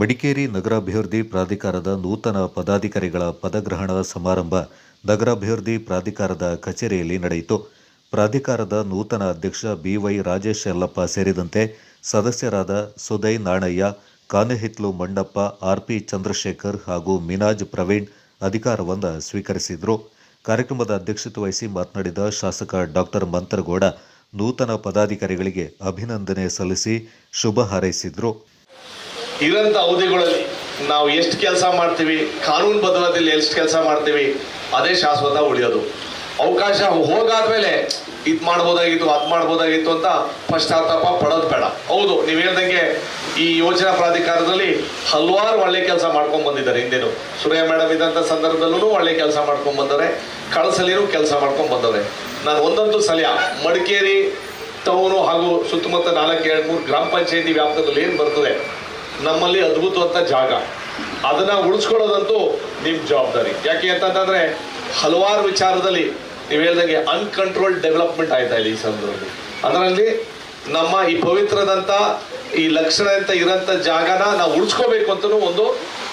ಮಡಿಕೇರಿ ನಗರಾಭಿವೃದ್ಧಿ ಪ್ರಾಧಿಕಾರದ ನೂತನ ಪದಾಧಿಕಾರಿಗಳ ಪದಗ್ರಹಣ ಸಮಾರಂಭ ನಗರಾಭಿವೃದ್ಧಿ ಪ್ರಾಧಿಕಾರದ ಕಚೇರಿಯಲ್ಲಿ ನಡೆಯಿತು. ಪ್ರಾಧಿಕಾರದ ನೂತನ ಅಧ್ಯಕ್ಷ ಬಿವೈ ರಾಜೇಶ್ ಯಲ್ಲಪ್ಪ ಸೇರಿದಂತೆ ಸದಸ್ಯರಾದ ಸುದೈ ನಾಣಯ್ಯ, ಕಾನೆಹಿತ್ಲು ಮಂಡಪ್ಪ ಆರ್ಪಿ ಚಂದ್ರಶೇಖರ್ ಹಾಗೂ ಮಿನಾಜ್ ಪ್ರವೀಣ್ ಅಧಿಕಾರವನ್ನು ಸ್ವೀಕರಿಸಿದರು. ಕಾರ್ಯಕ್ರಮದ ಅಧ್ಯಕ್ಷತೆ ವಹಿಸಿ ಮಾತನಾಡಿದ ಶಾಸಕ ಡಾಕ್ಟರ್ ಮಂತರಗೌಡ, ನೂತನ ಪದಾಧಿಕಾರಿಗಳಿಗೆ ಅಭಿನಂದನೆ ಸಲ್ಲಿಸಿ ಶುಭ ಹಾರೈಸಿದರು. ಇರೋಂಥ ಅವಧಿಗಳಲ್ಲಿ ನಾವು ಎಷ್ಟು ಕೆಲಸ ಮಾಡ್ತೀವಿ, ಕಾನೂನು ಬದ್ಧತೆಯಲ್ಲಿ ಎಷ್ಟು ಕೆಲಸ ಮಾಡ್ತೀವಿ, ಅದೇ ಶಾಶ್ವತ ಉಳಿಯೋದು. ಅವಕಾಶ ಹೋಗಾದ್ಮೇಲೆ ಇದು ಮಾಡ್ಬೋದಾಗಿತ್ತು, ಅದು ಮಾಡ್ಬೋದಾಗಿತ್ತು ಅಂತ ಪಶ್ಚಾತ್ತಾಪ ಪಡೋದು ಬೇಡ. ಹೌದು, ನೀವು ಹೇಳ್ದಂಗೆ ಈ ಯೋಜನಾ ಪ್ರಾಧಿಕಾರದಲ್ಲಿ ಹಲವಾರು ಒಳ್ಳೆ ಕೆಲಸ ಮಾಡ್ಕೊಂಡು ಬಂದಿದ್ದಾರೆ ಹಿಂದೇನು. ಸುರಯ್ಯ ಮೇಡಮ್ ಇದ್ದಂಥ ಸಂದರ್ಭದಲ್ಲೂ ಒಳ್ಳೆ ಕೆಲಸ ಮಾಡ್ಕೊಂಡು ಬಂದವರೇ, ಕಳಸಲಿನೂ ಕೆಲಸ ಮಾಡ್ಕೊಂಡು ಬಂದವ್ರೆ. ನಾನು ಒಂದಂತೂ ಸಲಹೆ ಮಡಿಕೇರಿ ಟೌನು ಹಾಗೂ ಸುತ್ತಮುತ್ತ ನಾಲ್ಕು, ಎರಡು, ಮೂರು ಗ್ರಾಮ ಪಂಚಾಯತಿ ವ್ಯಾಪ್ತದಲ್ಲಿ ಏನು ಬರ್ತದೆ ನಮ್ಮಲ್ಲಿ ಅದ್ಭುತವಂತ ಜಾಗ. ಅದನ್ನ ಉಳಿಸ್ಕೊಳ್ಳೋದಂತೂ ನಿಮ್ಮ ಜವಾಬ್ದಾರಿ. ಯಾಕೆ ಅಂತಂದ್ರೆ ಹಲವಾರು ವಿಚಾರದಲ್ಲಿ ನೀವು ಹೇಳ್ದಂಗೆ ಅನ್ಕಂಟ್ರೋಲ್ಡ್ ಡೆವಲಪ್ಮೆಂಟ್ ಆಯ್ತಾ ಇಲ್ಲಿ ಈ ಸಂದರ್ಭದಲ್ಲಿ. ಅದರಲ್ಲಿ ನಮ್ಮ ಈ ಪವಿತ್ರದಂತ, ಈ ಲಕ್ಷಣ ಅಂತ ಇರೋಂಥ ಜಾಗನ ನಾವು ಉಳಿಸ್ಕೋಬೇಕು ಅಂತಲೂ ಒಂದು,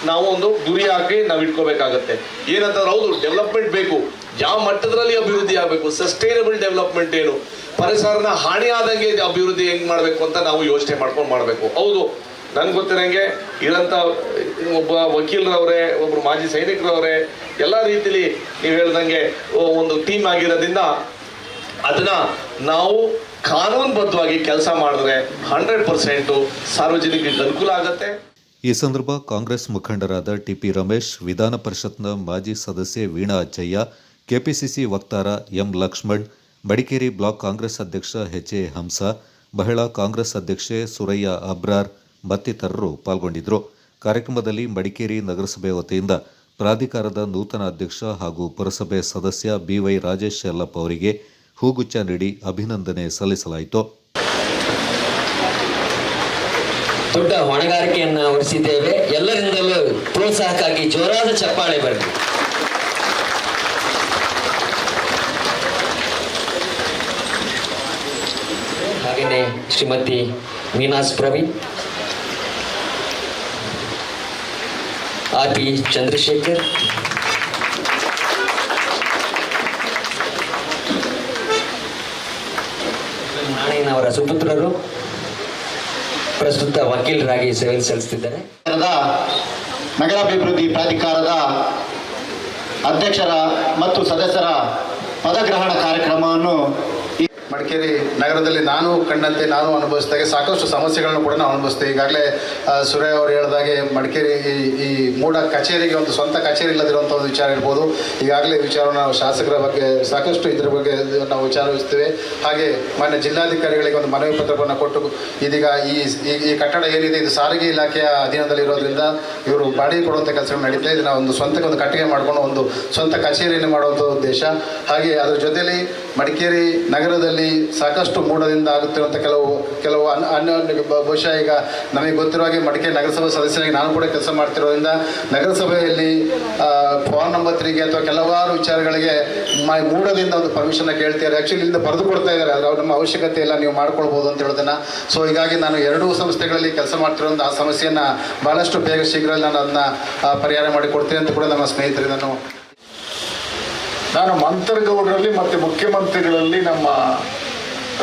ನಾವು ಒಂದು ಗುರಿ ಹಾಕಿ ನಾವು ಇಟ್ಕೋಬೇಕಾಗತ್ತೆ. ಏನಂತಂದ್ರೆ ಹೌದು ಡೆವಲಪ್ಮೆಂಟ್ ಬೇಕು. ಯಾವ ಮಟ್ಟದಲ್ಲಿ ಅಭಿವೃದ್ಧಿ ಆಗಬೇಕು? ಸಸ್ಟೈನಬಲ್ ಡೆವಲಪ್ಮೆಂಟ್ ಏನು? ಪರಿಸರನ ಹಾನಿ ಆದಂಗೆ ಅಭಿವೃದ್ಧಿ ಹೆಂಗ್ ಮಾಡಬೇಕು ಅಂತ ನಾವು ಯೋಚನೆ ಮಾಡ್ಕೊಂಡು ಮಾಡಬೇಕು. ಹೌದು ನನ್ಗೆ ಗೊತ್ತಿರಂಗೆ ಇರೋಂಥ ಒಬ್ಬ ವಕೀಲರವರೇ ಒಬ್ಬರು ಮಾಜಿ ಸೈನಿಕರವರೇ, ಎಲ್ಲ ರೀತಿಲಿ ನೀವು ಹೇಳ್ದಂಗೆ ಒಂದು ಟೀಮ್ ಆಗಿರೋದ್ರಿಂದ ಅದನ್ನ ನಾವು ಕಾನೂನುಬದ್ಧವಾಗಿ ಕೆಲಸ ಮಾಡಿದ್ರೆ ಹಂಡ್ರೆಡ್ ಪರ್ಸೆಂಟು ಸಾರ್ವಜನಿಕರಿಗೆ ಅನುಕೂಲ ಆಗುತ್ತೆ. ಈ ಸಂದರ್ಭ ಕಾಂಗ್ರೆಸ್ ಮುಖಂಡರಾದ ಟಿಪಿ ರಮೇಶ್, ವಿಧಾನ ಪರಿಷತ್ನ ಮಾಜಿ ಸದಸ್ಯೆ ವೀಣಾ ಅಜ್ಜಯ್ಯ ಕೆಪಿಸಿಸಿ ವಕ್ತಾರ ಎಂ ಲಕ್ಷ್ಮಣ್, ಮಡಿಕೇರಿ ಬ್ಲಾಕ್ ಕಾಂಗ್ರೆಸ್ ಅಧ್ಯಕ್ಷ ಎಚ್ ಎ ಹಂಸ, ಮಹಿಳಾ ಕಾಂಗ್ರೆಸ್ ಅಧ್ಯಕ್ಷೆ ಸುರಯ್ಯ ಅಬ್ರಾರ್ ಮತ್ತಿತರರು ಪಾಲ್ಗೊಂಡಿದ್ದರು. ಕಾರ್ಯಕ್ರಮದಲ್ಲಿ ಮಡಿಕೇರಿ ನಗರಸಭೆ ವತಿಯಿಂದ ಪ್ರಾಧಿಕಾರದ ನೂತನ ಅಧ್ಯಕ್ಷ ಹಾಗೂ ಪುರಸಭೆ ಸದಸ್ಯ ಬಿವೈ ರಾಜೇಶ್ ಯಲ್ಲಪ್ಪ ಅವರಿಗೆ ಹೂಗುಚ್ಛ ನೀಡಿ ಅಭಿನಂದನೆ ಸಲ್ಲಿಸಲಾಯಿತು. ದೊಡ್ಡ ಹೊಣೆಗಾರಿಕೆಯನ್ನು ಹೊರಿಸಿದ್ದೇವೆ. ಎಲ್ಲರಿಂದಲೂ ಪ್ರೋತ್ಸಾಹಕ್ಕಾಗಿ ಜೋರಾದ ಚಪ್ಪಾಳೆ ಬರಲಿ. ಹಾಗೆಯೇ ಶ್ರೀಮತಿ ಮೀನಾಸ್ ಪ್ರವೀಣ್ ಆರ್ ಪಿ ಚಂದ್ರಶೇಖರ್. ನಾಣಯ್ಯನವರ ಸುಪುತ್ರರು, ಪ್ರಸ್ತುತ ವಕೀಲರಾಗಿ ಸೇವೆ ಸಲ್ಲಿಸುತ್ತಿದ್ದಾರೆ. ನಗರಾಭಿವೃದ್ಧಿ ಪ್ರಾಧಿಕಾರದ ಅಧ್ಯಕ್ಷರ ಮತ್ತು ಸದಸ್ಯರ ಪದಗ್ರಹಣ ಕಾರ್ಯಕ್ರಮವನ್ನು ಮಡಿಕೇರಿ ನಗರದಲ್ಲಿ ನಾನು ಕಂಡಂತೆ, ನಾನು ಅನುಭವಿಸಿದಾಗೆ ಸಾಕಷ್ಟು ಸಮಸ್ಯೆಗಳನ್ನು ಕೂಡ ನಾವು ಅನುಭವಿಸ್ತೇವೆ ಈಗಾಗಲೇ ಸುರೇ ಅವರು ಹೇಳಿದಾಗೆ ಮಡಿಕೇರಿ ಈ ಈ ಮೂಡ ಕಚೇರಿಗೆ ಒಂದು ಸ್ವಂತ ಕಚೇರಿ ಇಲ್ಲದಿರುವಂಥ ಒಂದು ವಿಚಾರ ಇರ್ಬೋದು. ಈಗಾಗಲೇ ವಿಚಾರವನ್ನು ನಾವು ಶಾಸಕರ ಬಗ್ಗೆ, ಸಾಕಷ್ಟು ಇದ್ರ ಬಗ್ಗೆ ನಾವು ವಿಚಾರಿಸ್ತೇವೆ ಹಾಗೆ ಮಾನ್ಯ ಜಿಲ್ಲಾಧಿಕಾರಿಗಳಿಗೆ ಒಂದು ಮನವಿ ಪತ್ರವನ್ನು ಕೊಟ್ಟು, ಇದೀಗ ಈ, ಈ- ಕಟ್ಟಡ ಏನಿದೆ, ಇದು ಸಾರಿಗೆ ಇಲಾಖೆಯ ಅಧೀನದಲ್ಲಿ ಇರೋದ್ರಿಂದ ಇವರು ಬಾಡಿಗೆ ಕೊಡುವಂಥ ಕೆಲಸಗಳು ನಡೀತಾ ಇದನ್ನ ಒಂದು ಸ್ವಂತಕ್ಕೆ ಒಂದು ಕಟ್ಟಿಗೆ ಮಾಡಿಕೊಂಡು ಒಂದು ಸ್ವಂತ ಕಚೇರಿಯನ್ನು ಮಾಡುವಂಥ ಉದ್ದೇಶ. ಹಾಗೆ ಅದರ ಜೊತೆಯಲ್ಲಿ ಮಡಿಕೇರಿ ನಗರದಲ್ಲಿ ಸಾಕಷ್ಟು ಮೂಢದಿಂದ ಆಗುತ್ತಿರುವಂಥ ಕೆಲವು ಕೆಲವು ಅನ್ ಅನ್ಯ ಬಹುಶಃ ಈಗ ನಮಗೆ ಗೊತ್ತಿರುವ ಹಾಗೆ ಮಡಿಕೇರಿ ನಗರಸಭೆ ಸದಸ್ಯನಾಗಿ ನಾನು ಕೂಡ ಕೆಲಸ ಮಾಡ್ತಿರೋದ್ರಿಂದ ನಗರಸಭೆಯಲ್ಲಿ ಫಾರ್ಮ್ ನಂಬರ್ ತ್ರೀಗೆ ಅಥವಾ ಕೆಲವಾರು ವಿಚಾರಗಳಿಗೆ ಮೂಡದಿಂದ ಒಂದು ಪರ್ಮಿಷನ್ನ ಕೇಳ್ತಿದ್ದಾರೆ. ಆ್ಯಕ್ಚುಲಿ ಇಲ್ಲಿಂದ ಬರೆದು ಕೊಡ್ತಾ ಇದ್ದಾರೆ. ಅದರ ನಮ್ಮ ಅವಶ್ಯಕತೆ ಇಲ್ಲ, ನೀವು ಮಾಡ್ಕೊಳ್ಬೋದು ಅಂತ ಹೇಳೋದನ್ನು. ಸೊ ಹೀಗಾಗಿ ನಾನು ಎರಡೂ ಸಂಸ್ಥೆಗಳಲ್ಲಿ ಕೆಲಸ ಮಾಡ್ತಿರೋಂಥ ಆ ಸಮಸ್ಯೆಯನ್ನು ಭಾಳಷ್ಟು ಬೇಗ ಶೀಘ್ರದಲ್ಲಿ ನಾನು ಅದನ್ನ ಪರಿಹಾರ ಮಾಡಿಕೊಡ್ತೀನಿ ಅಂತ ಕೂಡ ನಮ್ಮ ಸ್ನೇಹಿತರಿಗೆ ನಾನು ನಾನು ಮಂತರಗೌಡರಲ್ಲಿ ಮತ್ತು ಮುಖ್ಯಮಂತ್ರಿಗಳಲ್ಲಿ ನಮ್ಮ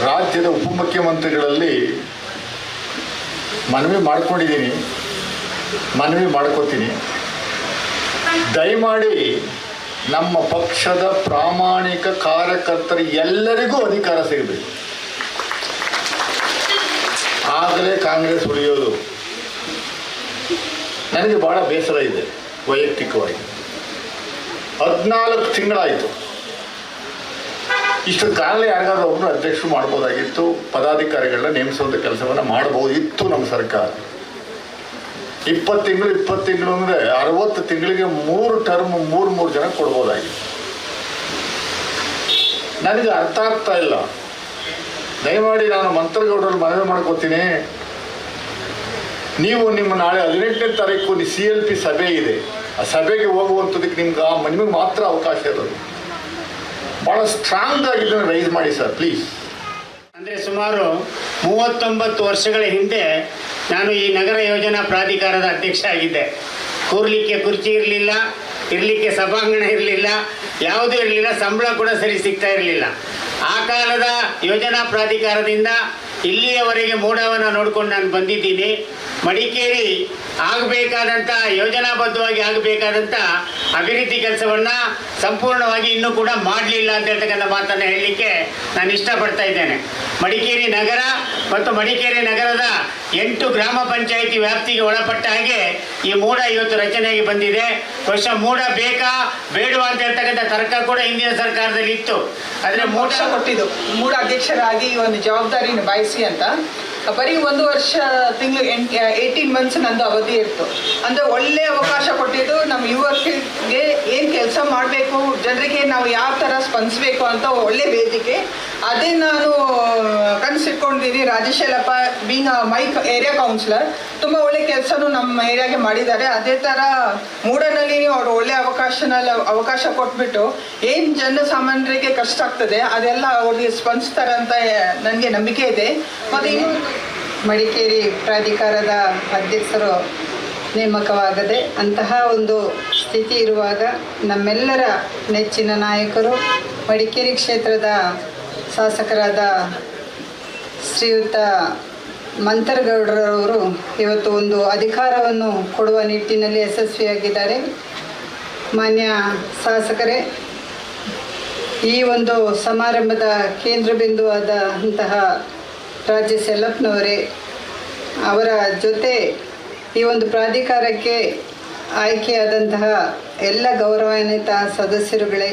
ರಾಜ್ಯದ ಉಪಮುಖ್ಯಮಂತ್ರಿಗಳಲ್ಲಿ ಮನವಿ ಮಾಡ್ಕೊಂಡಿದ್ದೀನಿ. ಮನವಿ ಮಾಡ್ಕೋತೀನಿ. ದಯಮಾಡಿ ನಮ್ಮ ಪಕ್ಷದ ಪ್ರಾಮಾಣಿಕ ಕಾರ್ಯಕರ್ತರು ಎಲ್ಲರಿಗೂ ಅಧಿಕಾರ ಸಿಗಬೇಕು. ಆಗಲೇ ಕಾಂಗ್ರೆಸ್ ಉಳಿಯೋದು. ನನಗೆ ಭಾಳ ಬೇಸರ ಇದೆ, ವೈಯಕ್ತಿಕವಾಗಿ. ಹದಿನಾಲ್ಕು ತಿಂಗಳಾಯಿತು. ಇಷ್ಟು ಕಾಲ ಯಾರಿಗಾದ್ರೂ ಒಬ್ಬರು ಅಧ್ಯಕ್ಷರು ಮಾಡ್ಬೋದಾಗಿತ್ತು, ಪದಾಧಿಕಾರಿಗಳನ್ನ ನೇಮಿಸುವಂಥ ಕೆಲಸವನ್ನು ಮಾಡ್ಬೋದಿತ್ತು ನಮ್ಮ ಸರ್ಕಾರ. ಇಪ್ಪತ್ತು ತಿಂಗಳು ಇಪ್ಪತ್ತು ತಿಂಗಳು ಅಂದರೆ ಅರವತ್ತು ತಿಂಗಳಿಗೆ ಮೂರು ಟರ್ಮ್ ಮೂರು ಮೂರು ಜನ ಕೊಡ್ಬೋದಾಗಿತ್ತು. ನನಗೆ ಅರ್ಥ ಆಗ್ತಾ ಇಲ್ಲ. ದಯಮಾಡಿ ನಾನು ಮಂತ್ರಗೌಡರಲ್ಲಿ ಮನವಿ ಮಾಡ್ಕೋತೀನಿ. ನೀವು ನಿಮ್ಮ ನಾಳೆ ಹದಿನೆಂಟನೇ ತಾರೀಕು ಸಿ ಎಲ್ ಪಿ ಸಭೆ ಇದೆ. ಆ ಸಭೆಗೆ ಹೋಗುವಂಥದಕ್ಕೆ ನಿಮ್ಗೆ ಆ ನಿಮಗೆ ಮಾತ್ರ ಅವಕಾಶ ಇರೋದು. ಭಾಳ ಸ್ಟ್ರಾಂಗ್ ಆಗಿ ಇದನ್ನು ರೈಸ್ ಮಾಡಿ ಸರ್ ಪ್ಲೀಸ್ ಅಂದರೆ ಸುಮಾರು ಮೂವತ್ತೊಂಬತ್ತು ವರ್ಷಗಳ ಹಿಂದೆ ನಾನು ಈ ನಗರ ಯೋಜನಾ ಪ್ರಾಧಿಕಾರದ ಅಧ್ಯಕ್ಷ ಆಗಿದ್ದೆ. ಕೂರ್ಲಿಕ್ಕೆ ಕುರ್ಚಿ ಇರಲಿಲ್ಲ, ಇರಲಿಕ್ಕೆ ಸಭಾಂಗಣ ಇರಲಿಲ್ಲ, ಯಾವುದೂ ಇರಲಿಲ್ಲ, ಸಂಬಳ ಕೂಡ ಸರಿ ಸಿಗ್ತಾ ಇರಲಿಲ್ಲ. ಆ ಕಾಲದ ಯೋಜನಾ ಪ್ರಾಧಿಕಾರದಿಂದ ಇಲ್ಲಿಯವರೆಗೆ ಮೂಡವನ್ನು ನೋಡ್ಕೊಂಡು ನಾನು ಬಂದಿದ್ದೀನಿ. ಮಡಿಕೇರಿ ಆಗಬೇಕಾದಂಥ ಯೋಜನಾಬದ್ಧವಾಗಿ ಆಗಬೇಕಾದಂಥ ಅಭಿವೃದ್ಧಿ ಕೆಲಸವನ್ನು ಸಂಪೂರ್ಣವಾಗಿ ಇನ್ನೂ ಕೂಡ ಮಾಡಲಿಲ್ಲ ಅಂತ ಹೇಳ್ತಕ್ಕಂಥ ಮಾತನ್ನು ಹೇಳಲಿಕ್ಕೆ ನಾನು ಇಷ್ಟಪಡ್ತಾ ಇದ್ದೇನೆ. ಮಡಿಕೇರಿ ನಗರ ಮತ್ತು ಮಡಿಕೇರಿ ನಗರದ ಎಂಟು ಗ್ರಾಮ ಪಂಚಾಯಿತಿ ವ್ಯಾಪ್ತಿಗೆ ಒಳಪಟ್ಟ ಹಾಗೆ ಈ ಮೂಡ ಇವತ್ತು ರಚನೆಯಾಗಿ ಬಂದಿದೆ. ಬಹುಶಃ ಮೂಡ ಬೇಕಾ ಬೇಡವಾ ಅಂತ ಹೇಳ್ತಕ್ಕಂಥ ತರ್ಕ ಕೂಡ ಹಿಂದಿನ ಸರ್ಕಾರದಲ್ಲಿ ಇತ್ತು ಆದರೆ ಮೂಡ ಕೊಟ್ಟಿದ್ದು. ಮೂಡ ಅಧ್ಯಕ್ಷರಾಗಿ ಒಂದು ಜವಾಬ್ದಾರಿ ನಿಭಾಯಿಸಿ ಅಂತ. ಬರೀ ಒಂದು ವರ್ಷ ತಿಂಗಳು ಏಯ್ಟೀನ್ ಮಂತ್ಸ್ ನಂದು ಅವಧಿ ಇತ್ತು. ಅಂದರೆ ಒಳ್ಳೆ ಅವಕಾಶ ಕೊಟ್ಟಿದ್ದು ನಮ್ಮ ಕೆಲಸ ಮಾಡಬೇಕು, ಜನರಿಗೆ ನಾವು ಯಾವ ಥರ ಸ್ಪಂದಿಸಬೇಕು ಅಂತ ಒಳ್ಳೆ ವೇದಿಕೆ. ಅದೇ ನಾನು ಕನಸಿಟ್ಕೊಂಡಿದ್ದೀನಿ Rajashelappa being my area councillor ತುಂಬ ಒಳ್ಳೆ ಕೆಲಸನೂ ನಮ್ಮ ಏರಿಯಾಗೆ ಮಾಡಿದ್ದಾರೆ. ಅದೇ ಥರ ಮೂಡನಲ್ಲಿ ಅವರು ಒಳ್ಳೆ ಅವಕಾಶನಲ್ಲಿ ಅವಕಾಶ ಕೊಟ್ಬಿಟ್ಟು ಏನು ಜನಸಾಮಾನ್ಯರಿಗೆ ಕಷ್ಟ ಆಗ್ತದೆ, ಅದೆಲ್ಲ ಅವ್ರಿಗೆ ಸ್ಪಂದಿಸ್ತಾರೆ ಅಂತ ನನಗೆ ನಂಬಿಕೆ ಇದೆ. ಮತ್ತು ಇನ್ನು ಮಡಿಕೇರಿ ಪ್ರಾಧಿಕಾರದ ಅಧ್ಯಕ್ಷರು ನೇಮಕವಾಗದೆ ಅಂತಹ ಒಂದು ಸ್ಥಿತಿ ಇರುವಾಗ ನಮ್ಮೆಲ್ಲರ ನೆಚ್ಚಿನ ನಾಯಕರು ಮಡಿಕೇರಿ ಕ್ಷೇತ್ರದ ಶಾಸಕರಾದ ಶ್ರೀಯುತ ಮಂತರಗೌಡರವರು ಇವತ್ತು ಒಂದು ಅಧಿಕಾರವನ್ನು ಕೊಡುವ ನಿಟ್ಟಿನಲ್ಲಿ ಯಶಸ್ವಿಯಾಗಿದ್ದಾರೆ. ಮಾನ್ಯ ಶಾಸಕರೇ, ಈ ಒಂದು ಸಮಾರಂಭದ ಕೇಂದ್ರ ಬಿಂದುವಾದ ಅಂತಹ ರಾಜ್ಯ ಸೆಲ್ಲಪ್ಪನವರೇ ಅವರ ಜೊತೆ ಈ ಒಂದು ಪ್ರಾಧಿಕಾರಕ್ಕೆ ಆಯ್ಕೆಯಾದಂತಹ ಎಲ್ಲ ಗೌರವಾನ್ವಿತ ಸದಸ್ಯರುಗಳೇ